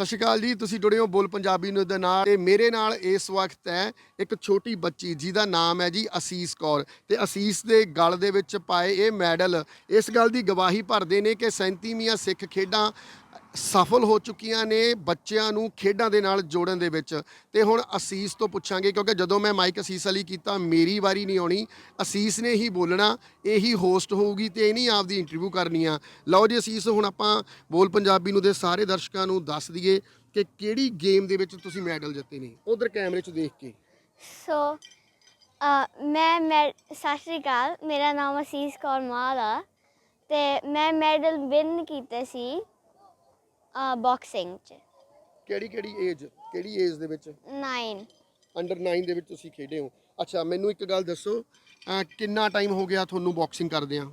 ਸਤਿ ਸ਼੍ਰੀ ਅਕਾਲ ਜੀ, ਤੁਸੀਂ ਜੁੜੇ ਹੋ ਬੋਲ ਪੰਜਾਬੀ ਨੂੰ ਦੇ ਨਾਲ ਤੇ ਮੇਰੇ ਨਾਲ ਇਸ ਵਕਤ ਹੈ ਇੱਕ ਛੋਟੀ ਬੱਚੀ ਜਿਹਦਾ ਨਾਮ ਹੈ ਜੀ ਅਸੀਸ ਕੌਰ ਤੇ ਅਸੀਸ ਦੇ ਗਲ ਦੇ ਵਿੱਚ ਪਾਏ ਇਹ ਮੈਡਲ। ਇਸ ਗੱਲ ਦੀ ਗਵਾਹੀ ਭਰਦੇ ਨੇ ਕਿ 37ਵੀਆਂ ਸਿੱਖ ਖੇਡਾਂ ਸਫਲ ਹੋ ਚੁੱਕੀਆਂ ਨੇ ਬੱਚਿਆਂ ਨੂੰ ਖੇਡਾਂ ਦੇ ਨਾਲ ਜੋੜਨ ਦੇ ਵਿੱਚ। ਤੇ ਹੁਣ ਅਸੀਸ ਤੋਂ ਪੁੱਛਾਂਗੇ, ਕਿਉਂਕਿ ਜਦੋਂ ਮੈਂ ਮਾਈਕ ਅਸੀਸ ਵਾਲੀ ਕੀਤਾ, ਮੇਰੀ ਵਾਰੀ ਨਹੀਂ ਆਉਣੀ। ਅਸੀਸ ਨੇ ਹੀ ਬੋਲਣਾ, ਇਹੀ ਹੋਸਟ ਹੋਊਗੀ ਤੇ ਇਹ ਨਹੀਂ ਆਪਦੀ ਇੰਟਰਵਿਊ ਕਰਨੀ ਆ। ਲਓ ਜੀ ਅਸੀਸ, ਹੁਣ ਆਪਾਂ ਬੋਲ ਪੰਜਾਬੀ ਨੂੰ ਦੇ ਸਾਰੇ ਦਰਸ਼ਕਾਂ ਨੂੰ ਦੱਸ ਦਈਏ ਕਿ ਕਿਹੜੀ ਗੇਮ ਦੇ ਵਿੱਚ ਤੁਸੀਂ ਮੈਡਲ ਜਿੱਤੇ ਨੇ, ਉਧਰ ਕੈਮਰੇ 'ਚ ਦੇਖ ਕੇ। ਸੋ ਮੈਂ ਮੈਂ, ਸਤਿ ਸ਼੍ਰੀ ਅਕਾਲ, ਮੇਰਾ ਨਾਮ ਅਸੀਸ ਕੌਰ ਮਾਲ ਆ। ਤੇ ਮੈਂ ਮੈਡਲ ਵਿਨ ਕੀਤੇ ਸੀ। ਬਾਕਸਿੰਗ ਚ। ਕਿਹੜੀ ਕਿਹੜੀ ਏਜ ਕਿਹੜੀ ਏਜ ਦੇ ਵਿੱਚ? 9 ਅੰਡਰ 9 ਦੇ ਵਿੱਚ ਤੁਸੀਂ ਖੇਡੇ ਹੋ। ਅੱਛਾ ਮੈਨੂੰ ਇੱਕ ਗੱਲ ਦੱਸੋ ਅਹ ਕਿੰਨਾ ਟਾਈਮ ਹੋ ਗਿਆ ਤੁਹਾਨੂੰ ਬਾਕਸਿੰਗ ਕਰਦੇ ਆ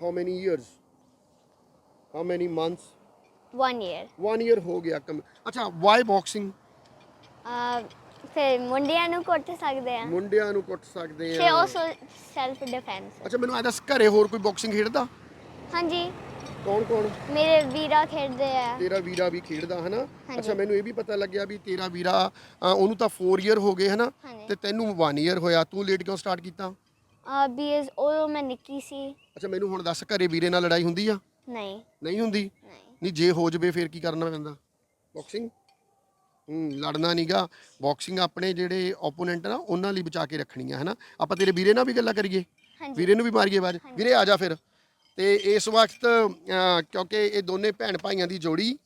how many years how many months 1 year 1 year ਹੋ ਗਿਆ ਕਮ। ਅੱਛਾ ਵਾਈ ਬਾਕਸਿੰਗ ਫਿਰ ਮੁੰਡਿਆਂ ਨੂੰ ਕੁੱਟ ਸਕਦੇ ਆ। ਮੁੰਡਿਆਂ ਨੂੰ ਕੁੱਟ ਸਕਦੇ ਤੇ ਆ। ਆਲਸੋ ਸੈਲਫ ਡਿਫੈਂਸ ਅੱਛਾ ਮੈਨੂੰ ਇਹ ਦੱਸ ਘਰੇ ਹੋਰ ਕੋਈ ਬਾਕਸਿੰਗ ਖੇਡਦਾ? ਹਾਂਜੀ। ਕੌਣ ਕੌਣ? ਮੇਰੇ ਵੀਰਾ ਖੇਡਦੇ ਆ। ਤੇਰਾ ਵੀਰਾ ਵੀ ਖੇਡਦਾ ਹਨਾ? ਹਾਂਜੀ। ਅੱਛਾ ਮੈਨੂੰ ਇਹ ਵੀ ਪਤਾ ਲੱਗਿਆ ਵੀ ਤੇਰਾ ਵੀਰਾ ਅ, ਉਹਨੂੰ ਤਾਂ 4 ਇਅਰ ਹੋ ਗਏ ਹਨਾ? ਹਾਂਜੀ। ਤੇ ਤੈਨੂੰ 1 ਇਅਰ ਹੋਇਆ। ਤੂੰ ਲੇਟ ਕਿਉਂ ਸਟਾਰਟ ਕੀਤਾ? ਬੀਜ਼ ਉਹ ਮੈਂ ਨਿੱਕੀ ਸੀ। ਅੱਛਾ ਮੈਨੂੰ ਹੁਣ ਦੱਸ ਘਰੇ ਵੀਰੇ ਨਾਲ ਲੜਾਈ ਹੁੰਦੀ ਆ? ਨਹੀਂ। ਨਹੀਂ ਹੁੰਦੀ? ਨਹੀਂ। ਨਹੀਂ ਜੇ ਹੋ ਜਵੇ ਫਿਰ ਕੀ ਕਰਨਾ ਪੈਂਦਾ? ਬਾਕਸਿੰਗ ਹੂੰ ਲੜਨਾ ਨਹੀਂਗਾ ਬਾਕਸਿੰਗ ਆਪਣੇ ਜਿਹੜੇ ਓਪੋਨੈਂਟ ਨਾ ਉਹਨਾਂ ਲਈ ਬਚਾ ਕੇ ਰੱਖਣੀ ਆ ਹਨਾ? ਆਪਾਂ ਤੇਰੇ ਵੀਰੇ ਨਾਲ ਵੀ ਗੱਲਾਂ ਕਰੀਏ? ਹਾਂਜੀ। ਵੀਰੇ ਨੂੰ ਵੀ ਮਾਰੀਏ ਆਵਾਜ਼ ਵੀਰੇ ਆ ਜਾ ਫਿਰ। ਤੇ ਇਸ ਵਕਤ ਕਿਉਂਕਿ ਇਹ ਦੋਨੇ ਭੈਣ ਭਾਈਆਂ ਦੀ ਜੋੜੀ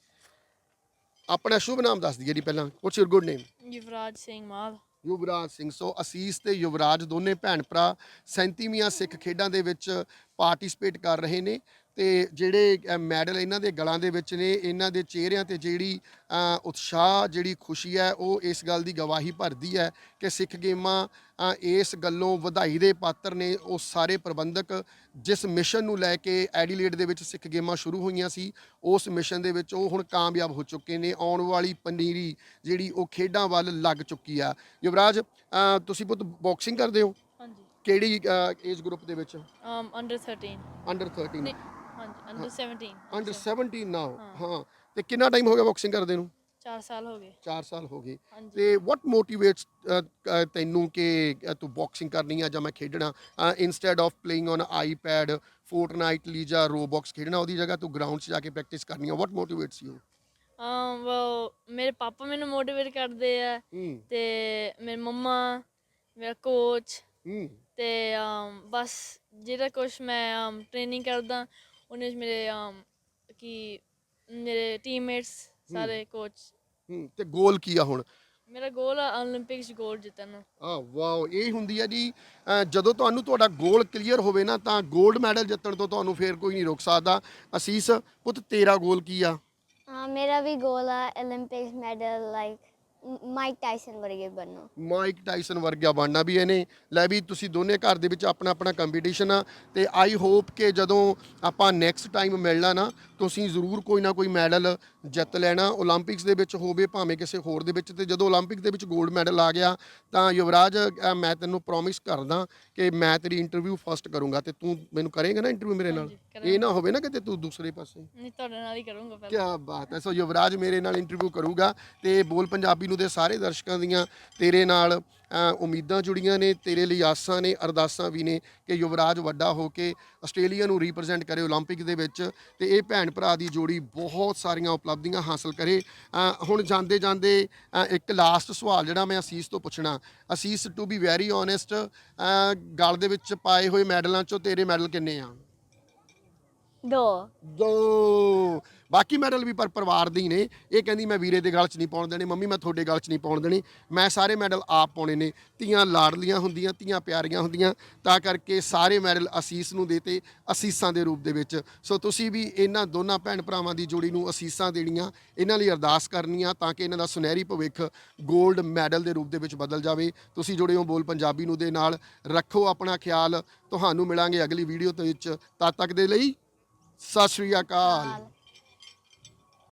ਆਪਣਾ ਸ਼ੁਭ ਨਾਮ ਦੱਸ ਦਈਏ ਜੀ ਪਹਿਲਾਂ what's your good name Yuvraj Singh mall. Yuvraj Singh so ਅਸੀਸ ਤੇ ਯੁਵਰਾਜ ਦੋਨੇ ਭੈਣ ਭਰਾ 37ਵੀਆਂ ਸਿੱਖ ਖੇਡਾਂ ਦੇ ਵਿੱਚ ਪਾਰਟਿਸਿਪੇਟ ਕਰ ਰਹੇ ਨੇ ਤੇ ਜਿਹੜੇ ਮੈਡਲ ਇਹਨਾਂ ਦੇ ਗਲਾਂ ਦੇ ਵਿੱਚ ਨੇ, ਇਹਨਾਂ ਦੇ ਚਿਹਰਿਆਂ ਤੇ ਜਿਹੜੀ ਉਤਸ਼ਾਹ, ਜਿਹੜੀ ਖੁਸ਼ੀ ਹੈ, ਉਹ ਇਸ ਗੱਲ ਦੀ ਗਵਾਹੀ ਭਰਦੀ ਹੈ ਕਿ ਸਿੱਖ ਗੇਮਾਂ ਇਸ ਗੱਲੋਂ ਵਧਾਈ ਦੇ ਪਾਤਰ ਨੇ। ਉਹ ਸਾਰੇ ਪ੍ਰਬੰਧਕ ਜਿਸ ਮਿਸ਼ਨ ਨੂੰ ਲੈ ਕੇ ਐਡੀਲੇਡ ਦੇ ਵਿੱਚ ਸਿੱਖ ਗੇਮਾਂ ਸ਼ੁਰੂ ਹੋਈਆਂ ਸੀ, ਉਸ ਮਿਸ਼ਨ ਦੇ ਵਿੱਚ ਉਹ ਹੁਣ ਕਾਮਯਾਬ ਹੋ ਚੁੱਕੇ ਨੇ। ਆਉਣ ਵਾਲੀ ਪਨੀਰੀ ਜਿਹੜੀ ਉਹ ਖੇਡਾਂ ਵੱਲ ਲੱਗ ਚੁੱਕੀ ਆ। ਯੁਵਰਾਜ ਤੁਸੀਂ ਪੁੱਤ ਬਾਕਸਿੰਗ ਕਰਦੇ ਹੋ? ਕਿਹੜੀ ਏਜ ਗਰੁੱਪ ਦੇ ਵਿੱਚ? Um ਅੰਡਰ 13 ਅੰਡਰ 13 ਨਹੀਂ ਹਾਂਜੀ ਅੰਡਰ 17 ਅੰਡਰ 17 ਨਾਓ ਹਾਂ। ਤੇ ਕਿੰਨਾ ਟਾਈਮ ਹੋ ਗਿਆ ਬਾਕਸਿੰਗ ਕਰਦੇ ਨੂੰ? 4 ਸਾਲ ਹੋ ਗਏ। 4 ਸਾਲ ਹੋ ਗਏ। ਹਾਂਜੀ। ਤੇ ਵਾਟ ਮੋਟੀਵੇਟਸ ਤੈਨੂੰ ਕਿ ਅ, ਤੂੰ ਬਾਕਸਿੰਗ ਕਰਨੀ ਆ ਜਾਂ ਮੈਂ ਖੇਡਣਾ? Instead of playing on iPad fortnightly ਜਾਂ ਰੋਬੌਕਸ ਖੇਡਣਾ ਉਹਦੀ ਜਗ੍ਹਾ ਤੂੰ ਗਰਾਊਂਡ 'ਚ ਜਾ ਕੇ ਪ੍ਰੈਕਟਿਸ ਕਰਨੀ ਆ। What motivates you um well ਮੇਰੇ ਪਾਪਾ ਮੈਨੂੰ ਮੋਟੀਵੇਟ ਕਰਦੇ ਆ ਹੂੰ। ਤੇ ਮੇਰੇ ਮੰਮਾ ਮੇਰਾ ਕੋਚ ਹੂੰ। ਤੇ ਬਸ ਜਿਹੜਾ ਕੁਛ ਮੈਂ ਟ੍ਰੇਨਿੰਗ ਕਰਦਾ ਉਹਨੇ ਮੇਰੇ ਕਿ ਮੇਰੇ ਟੀਮਮੇਟਸ ਸਾਰੇ ਕੋਚ ਹੂੰ, ਤੇ ਗੋਲ ਕੀ ਆ ਹੁਣ? ਮੇਰਾ ਗੋਲ ਆ 올림픽ਸ ਗੋਲ ਜਿੱਤਣ ਆ ਵਾਓ ਇਹ ਹੁੰਦੀ ਆ ਜੀ ਜਦੋਂ ਤੁਹਾਨੂੰ ਤੁਹਾਡਾ ਗੋਲ ਕਲੀਅਰ ਹੋਵੇ ਨਾ ਤਾਂ 골ਡ ਮੈਡਲ ਜਿੱਤਣ ਤੋਂ ਤੁਹਾਨੂੰ ਫੇਰ ਕੋਈ ਨਹੀਂ ਰੋਕ ਸਕਦਾ। ਅਸੀਸ ਪੁੱਤ ਤੇਰਾ ਗੋਲ ਕੀ ਆ? ਹਾਂ ਮੇਰਾ ਵੀ ਗੋਲ ਆ 올림픽ਸ ਮੈਡਲ ਲਾਈਕ ਮਾਈਕ ਟਾਈਸਨ ਵਰਗੇ ਬਣਨਾ ਮਾਈਕ ਟਾਈਸਨ ਵਰਗਾ ਬਣਨਾ ਵੀ ਇਹਨੇ। ਲੈ ਵੀ ਤੁਸੀਂ ਦੋਨੇ ਘਰ ਦੇ ਵਿੱਚ ਆਪਣਾ ਆਪਣਾ ਕੰਪੀਟੀਸ਼ਨ ਆ, ਤੇ ਆਈ ਹੋਪ ਕਿ ਜਦੋਂ ਆਪਾਂ ਨੈਕਸਟ ਟਾਈਮ ਮਿਲਣਾ ਨਾ, ਤੁਸੀਂ ਜ਼ਰੂਰ ਕੋਈ ਨਾ ਕੋਈ ਮੈਡਲ ਜਿੱਤ ਲੈਣਾ। 올림픽ਸ ਦੇ ਵਿੱਚ ਹੋਵੇ, ਭਾਵੇਂ ਕਿਸੇ ਹੋਰ ਦੇ ਵਿੱਚ, ਤੇ ਜਦੋਂ 올림픽 ਦੇ ਵਿੱਚ 골ਡ ਮੈਡਲ ਆ ਗਿਆ, ਤਾਂ ਯੁਵਰਾਜ ਮੈਂ ਤੈਨੂੰ ਪ੍ਰੋਮਿਸ ਕਰਦਾ ਕਿ ਮੈਂ ਤੇਰੀ ਇੰਟਰਵਿਊ ਫਸਟ ਕਰੂੰਗਾ, ਤੇ ਤੂੰ ਮੈਨੂੰ ਕਰੇਂਗਾ ਨਾ ਇੰਟਰਵਿਊ ਮੇਰੇ ਨਾਲ? ਇਹ ਨਾ ਹੋਵੇ ਨਾ ਕਿ ਤੂੰ ਦੂਸਰੇ ਪਾਸੇ ਨਹੀਂ ਤੁਹਾਡੇ ਨਾਲ ਹੀ ਕਰੂੰਗਾ ਪਹਿਲਾਂ ਕਿਆ ਬਾਤ ਹੈ ਸੋ ਯੁਵਰਾਜ ਮੇਰੇ ਨਾਲ ਇੰਟਰਵਿਊ ਕਰੂਗਾ ਤੇ ਬੋਲ ਪੰਜਾਬੀ ਨੂੰ ਦੇ ਸਾਰੇ ਦਰਸ਼ਕਾਂ ਦੀਆਂ ਤੇਰੇ ਨਾਲ ਅ, ਉਮੀਦਾਂ ਜੁੜੀਆਂ ਨੇ ਤੇਰੇ ਲਈ ਆਸਾਂ ਨੇ ਅਰਦਾਸਾਂ ਵੀ ਨੇ ਕਿ ਯੁਵਰਾਜ ਵੱਡਾ ਹੋ ਕੇ ਆਸਟ੍ਰੇਲੀਆ ਨੂੰ ਰਿਪਰੈਜ਼ੈਂਟ ਕਰੇ 올림픽 ਦੇ ਵਿੱਚ ਤੇ ਇਹ ਭੈਣ ਭਰਾ ਦੀ ਜੋੜੀ ਬਹੁਤ ਸਾਰੀਆਂ ਉਪਲਬਧੀਆਂ ਹਾਸਲ ਕਰੇ ਅ, ਹੁਣ ਜਾਂਦੇ ਜਾਂਦੇ ਅ, ਇੱਕ ਲਾਸਟ ਸਵਾਲ ਜਿਹੜਾ ਮੈਂ ਅਸੀਸ ਤੋਂ ਪੁੱਛਣਾ ਅਸੀਸ ਟੂ ਬੀ ਵੈਰੀ ਓਨੈਸਟ ਗਲ ਦੇ ਵਿੱਚ ਪਾਏ ਹੋਏ ਮੈਡਲਾਂ ਚੋਂ ਤੇਰੇ ਮੈਡਲ ਕਿੰਨੇ ਆ ਦੋ। ਦੋ। ਬਾਕੀ ਮੈਡਲ ਵੀ ਪਰ ਪਰਿਵਾਰ ਦੇ ਹੀ ਨੇ। ਇਹ ਕਹਿੰਦੀ ਮੈਂ ਵੀਰੇ ਦੇ ਗਲ 'ਚ ਨਹੀਂ ਪਾਉਣ ਦੇਣੇ, ਮੰਮੀ ਮੈਂ ਤੁਹਾਡੇ ਗਲ 'ਚ ਨਹੀਂ ਪਾਉਣ ਦੇਣੇ। ਮੈਂ ਸਾਰੇ ਮੈਡਲ ਆਪ ਪਾਉਣੇ ਨੇ। ਧੀਆਂ ਲਾਡਲੀਆਂ ਹੁੰਦੀਆਂ, ਧੀਆਂ ਪਿਆਰੀਆਂ ਹੁੰਦੀਆਂ। ਤਾਂ ਕਰਕੇ ਸਾਰੇ ਮੈਡਲ ਅਸੀਸ ਨੂੰ ਦੇਤੇ ਅਸੀਸਾਂ ਦੇ ਰੂਪ ਦੇ ਵਿੱਚ। ਸੋ ਤੁਸੀਂ ਵੀ ਇਹਨਾਂ ਦੋਨਾਂ ਭੈਣ ਭਰਾਵਾਂ ਦੀ ਜੋੜੀ ਨੂੰ ਅਸੀਸਾਂ ਦੇਣੀਆਂ, ਇਹਨਾਂ ਲਈ ਅਰਦਾਸ ਕਰਨੀਆਂ ਤਾਂ ਕਿ ਇਹਨਾਂ ਦਾ ਸੁਨਹਿਰੀ ਭਵਿੱਖ 골ਡ ਮੈਡਲ ਦੇ ਰੂਪ ਦੇ ਵਿੱਚ ਬਦਲ ਜਾਵੇ। ਤੁਸੀਂ ਜੁੜੇ ਹੋ ਬੋਲ ਪੰਜਾਬੀ ਨੂੰ ਦੇ ਨਾਲ। ਰੱਖੋ ਆਪਣਾ ਖਿਆਲ। ਤੁਹਾਨੂੰ ਮਿਲਾਂਗੇ ਅਗਲੀ ਵੀਡੀਓ ਦੇ ਵਿੱਚ। ਤਦ ਤੱਕ ਦੇ ਲਈ ਸਤਿ ਸ਼੍ਰੀ ਅਕਾਲ।